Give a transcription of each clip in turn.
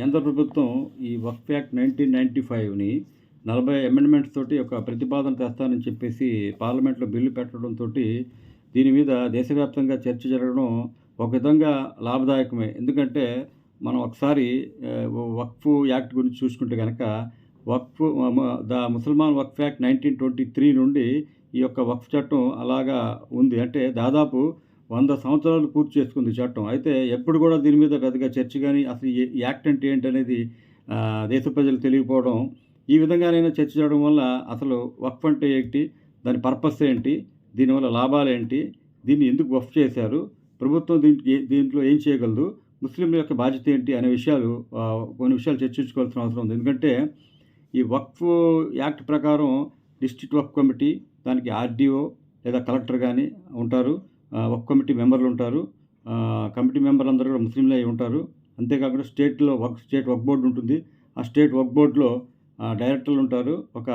కేంద్ర ప్రభుత్వం ఈ వక్ఫ్ యాక్ట్ నైన్టీన్ నైంటీ ఫైవ్ని నలభై అమెండ్మెంట్స్ తోటి ఒక ప్రతిపాదన తెస్తానని చెప్పేసి పార్లమెంట్లో బిల్లు పెట్టడంతో దీని మీద దేశవ్యాప్తంగా చర్చ జరగడం ఒక విధంగా లాభదాయకమే. ఎందుకంటే మనం ఒకసారి వక్ఫ్ యాక్ట్ గురించి చూసుకుంటే కనుక Waqf the Mussalman Waqf act nineteen twenty three నుండి ఈ యొక్క వక్ఫ్ చట్టం అలాగా ఉంది. అంటే దాదాపు వంద సంవత్సరాలు పూర్తి చేసుకుంది చట్టం. అయితే ఎప్పుడు కూడా దీని మీద పెద్దగా చర్చ కానీ అసలు ఈ యాక్ట్ అంటే ఏంటి అనేది దేశ ప్రజలు తెలియకపోవడం ఈ విధంగానైనా చర్చ చేయడం వల్ల అసలు వక్ఫ్ అంటే ఏంటి దాని పర్పస్ ఏంటి దీనివల్ల లాభాలు ఏంటి దీన్ని ఎందుకు వఫ్ చేశారు ప్రభుత్వం దీనికి దీంట్లో ఏం చేయగలదు ముస్లింల యొక్క బాధ్యత ఏంటి అనే విషయాలు కొన్ని విషయాలు చర్చించుకోవాల్సిన అవసరం ఉంది. ఎందుకంటే ఈ వక్ఫ్ యాక్ట్ ప్రకారం డిస్ట్రిక్ట్ వక్ఫ్ కమిటీ దానికి ఆర్డీఓ లేదా కలెక్టర్ కానీ ఉంటారు. వర్క్ కమిటీ మెంబర్లు ఉంటారు. కమిటీ మెంబర్లు అందరూ కూడా ముస్లింలే అయి ఉంటారు. అంతేకాకుండా స్టేట్లో వర్క్ స్టేట్ వర్క్ బోర్డు ఉంటుంది. ఆ స్టేట్ వర్క్ బోర్డులో డైరెక్టర్లు ఉంటారు. ఒక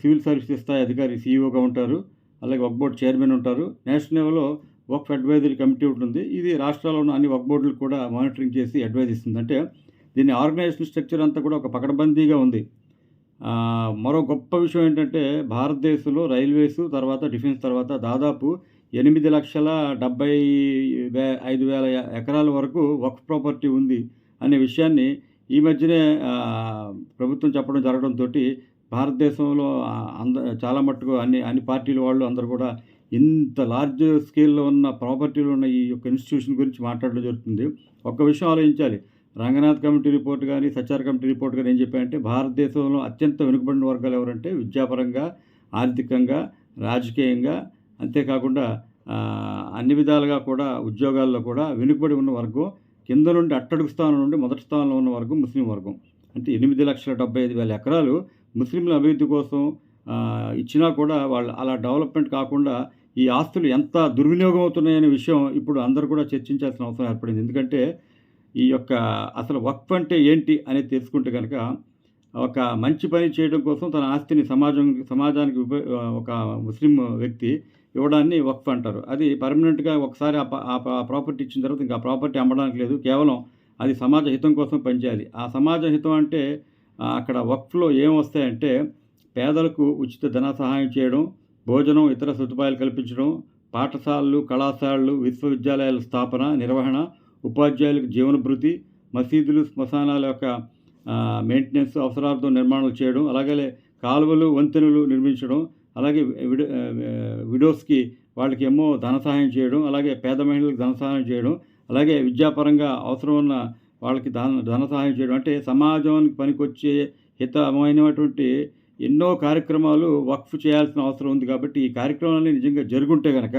సివిల్ సర్వీసెస్ స్థాయి అధికారి సీఈఓగా ఉంటారు. అలాగే వర్క్ బోర్డు చైర్మన్ ఉంటారు. నేషనల్ లెవెల్లో వర్క్ అడ్వైజరీ కమిటీ ఉంటుంది ఇది రాష్ట్రాల్లో ఉన్న అన్ని వర్క్ బోర్డులు కూడా మానిటరింగ్ చేసి అడ్వైజ్ ఇస్తుంది అంటే దీని ఆర్గనైజేషన్ స్ట్రక్చర్ అంతా కూడా ఒక పకడ్బందీగా ఉంది. మరో గొప్ప విషయం ఏంటంటే భారతదేశంలో రైల్వేస్ తర్వాత డిఫెన్స్ తర్వాత దాదాపు ఎనిమిది లక్షల డెబ్బై వే ఐదు వేల ఎకరాల వరకు వక్ఫ్ ప్రాపర్టీ ఉంది అనే విషయాన్ని ఈ మధ్యనే ప్రభుత్వం చెప్పడం జరగడంతో భారతదేశంలో అంద చాలా మట్టుకు అన్ని అన్ని పార్టీల వాళ్ళు అందరూ కూడా ఇంత లార్జ్ స్కేల్లో ఉన్న ప్రాపర్టీలు ఉన్న ఈ యొక్క ఇన్స్టిట్యూషన్ గురించి మాట్లాడడం జరుగుతుంది. ఒక్క విషయం ఆలోచించాలి. రంగనాథ్ కమిటీ రిపోర్ట్ కానీ సచార్ కమిటీ రిపోర్ట్ కానీ ఏం చెప్పాయంటే భారతదేశంలో అత్యంత వెనుకబడిన వర్గాలు ఎవరంటే విద్యాపరంగా ఆర్థికంగా రాజకీయంగా అంతేకాకుండా అన్ని విధాలుగా కూడా ఉద్యోగాల్లో కూడా వెనుకబడి ఉన్న వర్గం కింద నుండి అట్టడుగు స్థానం నుండి మొదటి స్థానంలో ఉన్న వర్గం ముస్లిం వర్గం. అంటే ఎనిమిది లక్షల డెబ్బై ఐదు వేల ఎకరాలు ముస్లింల అభివృద్ధి కోసం ఇచ్చినా కూడా వాళ్ళు అలా డెవలప్మెంట్ కాకుండా ఈ ఆస్తులు ఎంత దుర్వినియోగం అవుతున్నాయనే విషయం ఇప్పుడు అందరూ కూడా చర్చించాల్సిన అవసరం ఏర్పడింది. ఎందుకంటే ఈ యొక్క అసలు వక్ఫ్ అంటే ఏంటి అనేది తెలుసుకుంటే కనుక ఒక మంచి పని చేయడం కోసం తన ఆస్తిని సమాజం సమాజానికి ఉప ఒక ముస్లిం వ్యక్తి ఇవ్వడాన్ని వక్ఫ్ అంటారు. అది పర్మనెంట్గా ఒకసారి ఆ ప్రాపర్టీ ఇచ్చిన తర్వాత ఇంకా ఆ ప్రాపర్టీ అమ్మడానికి లేదు. కేవలం అది సమాజ హితం కోసం పనిచేయాలి. ఆ సమాజ హితం అంటే అక్కడ వక్ఫ్లో ఏం వస్తాయంటే పేదలకు ఉచిత ధన సహాయం చేయడం భోజనం ఇతర సదుపాయాలు కల్పించడం పాఠశాలలు కళాశాలలు విశ్వవిద్యాలయాల స్థాపన నిర్వహణ ఉపాధ్యాయులకు జీవనభృతి మసీదులు శ్మశానాల యొక్క మెయింటెనెన్స్ అవసరాలతో నిర్మాణాలు చేయడం అలాగే కాలువలు వంతెనలు నిర్మించడం అలాగే విడో విడోస్కి వాళ్ళకి ఏమో ధన సహాయం చేయడం అలాగే పేద మహిళలకు ధన సహాయం చేయడం అలాగే విద్యాపరంగా అవసరం ఉన్న వాళ్ళకి ధన ధన సహాయం చేయడం. అంటే సమాజానికి పనికొచ్చే హితమైనటువంటి ఎన్నో కార్యక్రమాలు వక్ఫ్ చేయాల్సిన అవసరం ఉంది కాబట్టి ఈ కార్యక్రమాలన్నీ నిజంగా జరుగుంటే కనుక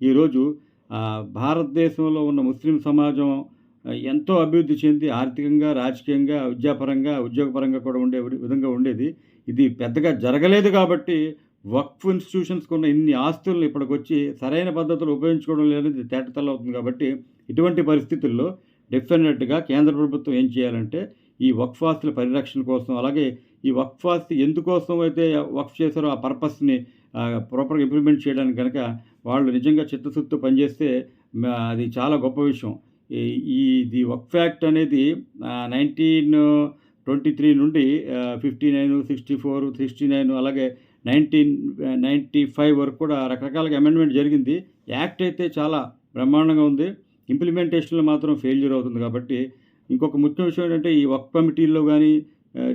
ఈరోజు భారతదేశంలో ఉన్న ముస్లిం సమాజం ఎంతో అభివృద్ధి చెంది ఆర్థికంగా రాజకీయంగా విద్యాపరంగా ఉద్యోగపరంగా కూడా ఉండే విధంగా ఉండేది. ఇది పెద్దగా జరగలేదు కాబట్టి వక్ఫ్ ఇన్స్టిట్యూషన్స్కి ఉన్న ఇన్ని ఆస్తులను ఇప్పటికొచ్చి సరైన పద్ధతులు ఉపయోగించుకోవడం లేనిది తేటతలవుతుంది అవుతుంది కాబట్టి ఇటువంటి పరిస్థితుల్లో డెఫినెట్గా కేంద్ర ప్రభుత్వం ఏం చేయాలంటే ఈ వక్ఫ్ ఆస్తుల పరిరక్షణ కోసం అలాగే ఈ వక్ఫ్ ఆస్తి ఎందుకోసం అయితే వక్ఫ్ చేశారో ఆ పర్పస్ని ప్రాపర్గా ఇంప్లిమెంట్ చేయడానికి కనుక వాళ్ళు నిజంగా చిత్తశుద్ధితో పనిచేస్తే అది చాలా గొప్ప విషయం. ఈ- ఈ వక్ఫ్ యాక్ట్ అనేది నైన్టీన్ ట్వంటీ త్రీ నుండి fifty nine sixty four sixty nine అలాగే నైన్టీన్ నైంటీ ఫైవ్ వరకు కూడా రకరకాలుగా అమెండ్మెంట్ జరిగింది. యాక్ట్ అయితే చాలా బ్రహ్మాండంగా ఉంది. ఇంప్లిమెంటేషన్లో మాత్రం ఫెయిల్యూర్ అవుతుంది కాబట్టి ఇంకొక ముఖ్య విషయం ఏంటంటే ఈ వక్ కమిటీల్లో కానీ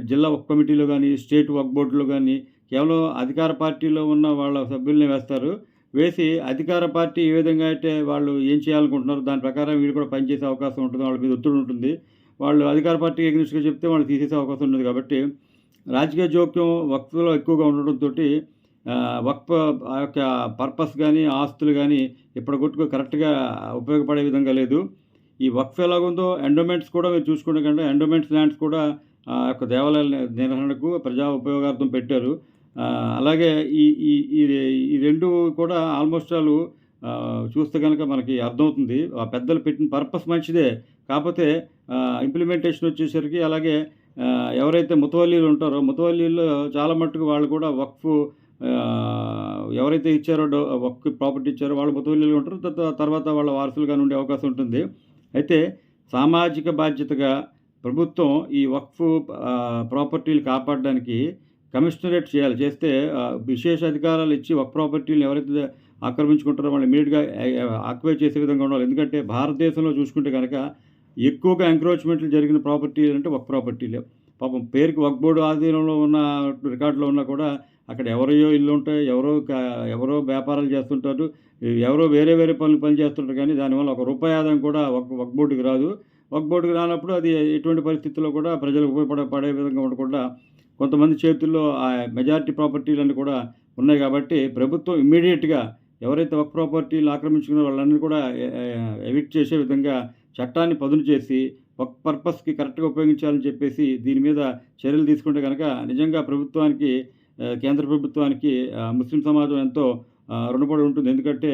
జిల్లా వక్ కమిటీలో కానీ స్టేట్ వక్ బోర్డులో కానీ కేవలం అధికార పార్టీలో ఉన్న వాళ్ళ సభ్యుల్ని వేస్తారు. వేసి అధికార పార్టీ ఏ విధంగా అయితే వాళ్ళు ఏం చేయాలనుకుంటున్నారో దాని ప్రకారం వీళ్ళు కూడా పనిచేసే అవకాశం ఉంటుంది. వాళ్ళ మీద ఒత్తిడి ఉంటుంది. వాళ్ళు అధికార పార్టీ ఎగ్నిస్ట్గా చెప్తే వాళ్ళు తీసేసే అవకాశం ఉంటుంది కాబట్టి రాజకీయ జోక్యం వక్ఫ్లో ఎక్కువగా ఉండడంతో వక్ఫ్ ఆ యొక్క పర్పస్ కానీ ఆస్తులు కానీ ఇప్పటికొట్టుకు కరెక్ట్గా ఉపయోగపడే విధంగా లేదు. ఈ వక్ఫ్ ఎలాగుందో ఎండోమెంట్స్ కూడా మీరు చూసుకుంటే కంటే ఎండోమెంట్స్ ల్యాండ్స్ కూడా ఆ యొక్క దేవాలయాల నిర్వహణకు ప్రజా ఉపయోగార్థం పెట్టారు. అలాగే ఈ ఈ ఈ ఈ రెండు కూడా ఆల్మోస్ట్ ఆల్ చూస్తే కనుక మనకి అర్థమవుతుంది. ఆ పెద్దలు పెట్టిన పర్పస్ మంచిదే. కాకపోతే ఇంప్లిమెంటేషన్ వచ్చేసరికి అలాగే ఎవరైతే ముతవల్లీలు ఉంటారో ముతవల్లీల్లో చాలా మట్టుకు వాళ్ళు కూడా వక్ఫ్ ఎవరైతే ఇచ్చారో వక్ఫ్ ప్రాపర్టీ ఇచ్చారో వాళ్ళు ముతవల్లీలు ఉంటారు తర్వాత వాళ్ళ వారసులుగా ఉండే అవకాశం ఉంటుంది అయితే సామాజిక బాధ్యతగా ప్రభుత్వం ఈ వక్ఫ్ ప్రాపర్టీలు కాపాడడానికి కమిషనరేట్ చేయాలి. చేస్తే విశేష అధికారాలు ఇచ్చి వక్ఫ్ ప్రాపర్టీలు ఎవరైతే ఆక్రమించుకుంటారో వాళ్ళని ఇమీడియట్గా ఆహ్, ఆక్యుపై చేసే విధంగా ఉండాలి. ఎందుకంటే భారతదేశంలో చూసుకుంటే కనుక ఎక్కువగా ఎంక్రోచ్‌మెంట్లు జరిగిన ప్రాపర్టీలు అంటే ఒక ప్రాపర్టీలే. పాపం పేరుకి వక్ బోర్డు ఆధీనంలో ఉన్న రికార్డులో ఉన్నా కూడా అక్కడ ఎవరయో ఇల్లు ఉంటాయి. ఎవరో ఎవరో వ్యాపారాలు చేస్తుంటారు. ఎవరో వేరే వేరే పనులు పని చేస్తుంటారు కానీ దానివల్ల ఒక రూపాయి ఆదాయం కూడా వక్ బోర్డుకి రాదు. వక్ఫ్ బోర్డుకి రానప్పుడు అది ఎటువంటి పరిస్థితుల్లో కూడా ప్రజలకు ఉపయోగపడ పడే విధంగా ఉండకుండా కొంతమంది చేతుల్లో ఆ మెజారిటీ ప్రాపర్టీలన్నీ కూడా ఉన్నాయి కాబట్టి ప్రభుత్వం ఇమ్మీడియట్గా ఎవరైతే వక్ఫ్ ప్రాపర్టీలు ఆక్రమించుకున్నారో వాళ్ళని కూడా ఎవిక్ట్ చేసే విధంగా చట్టాన్ని పదును చేసి ఒక పర్పస్‌కి కరెక్ట్‌గా ఉపయోగించాలని చెప్పేసి దీని మీద చర్యలు తీసుకుంటే కనుక నిజంగా ప్రభుత్వానికి కేంద్ర ప్రభుత్వానికి ముస్లిం సమాజం ఎంతో రుణపడి ఉంటుంది. ఎందుకంటే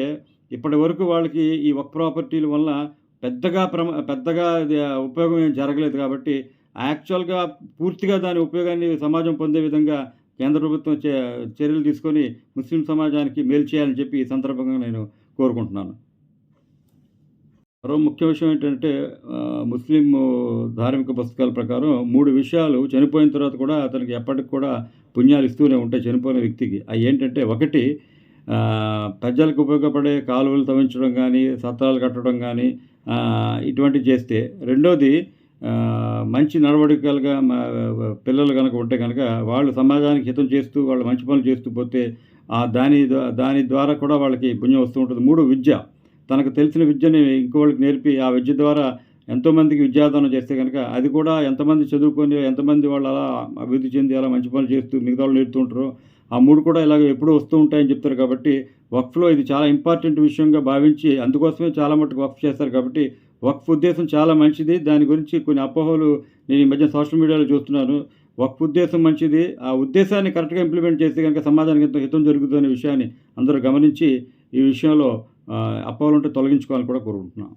ఇప్పటివరకు వాళ్ళకి ఈ ఒక ప్రాపర్టీల వల్ల పెద్దగా ప్రమ పెద్దగా ఉపయోగం ఏం జరగలేదు కాబట్టి యాక్చువల్‌గా పూర్తిగా దాని ఉపయోగాన్ని సమాజం పొందే విధంగా కేంద్ర ప్రభుత్వం చే చర్యలు తీసుకొని ముస్లిం సమాజానికి మేలు చేయాలని చెప్పి ఈ సందర్భంగా నేను కోరుకుంటున్నాను. మరో ముఖ్య విషయం ఏంటంటే ముస్లిం ధార్మిక పుస్తకాల ప్రకారం మూడు విషయాలు చనిపోయిన తర్వాత కూడా అతనికి ఎప్పటికి కూడా పుణ్యాలు ఇస్తూనే ఉంటాయి చనిపోయిన వ్యక్తికి. అవి ఏంటంటే ఒకటి పెద్దలకు ప్రజలకు ఉపయోగపడే కాలువలు తవ్వించడం కానీ సత్రాలు కట్టడం కానీ ఇటువంటివి చేస్తే. రెండోది మంచి నడవడికలుగా మా పిల్లలు కనుక ఉంటే కనుక వాళ్ళు సమాజానికి హితం చేస్తూ వాళ్ళు మంచి పనులు చేస్తూ పోతే దాని దాని ద్వారా కూడా వాళ్ళకి పుణ్యం వస్తూ ఉంటుంది. మూడు విద్య. తనకు తెలిసిన విద్యని ఇంకోళ్ళకి నేర్పి ఆ విద్య ద్వారా ఎంతోమందికి విద్యాదానం చేస్తే కనుక అది కూడా ఎంతమంది చదువుకొని ఎంతమంది వాళ్ళు అలా అభివృద్ధి చెంది అలా మంచి పనులు చేస్తూ మిగతా వాళ్ళు నేర్పుతూ ఆ మూడు కూడా ఇలాగ ఎప్పుడూ వస్తూ ఉంటాయని చెప్తారు కాబట్టి వక్ఫ్‌లో ఇది చాలా ఇంపార్టెంట్ విషయంగా భావించి అందుకోసమే చాలా మటుకు వక్ఫ్ చేస్తారు కాబట్టి వక్ఫ్ ఉద్దేశం చాలా మంచిది. దాని గురించి కొన్ని అపోహలు నేను ఈ మధ్య సోషల్ మీడియాలో చూస్తున్నాను. వక్ఫ్ ఉద్దేశం మంచిది. ఆ ఉద్దేశాన్ని కరెక్ట్‌గా ఇంప్లిమెంట్ చేస్తే కనుక సమాజానికి ఎంతో హితం జరుగుతుందనే విషయాన్ని అందరూ గమనించి ఈ విషయంలో ఆహ్, ఉంటే తొలగించుకోవాలని కూడా కోరుకుంటున్నాను.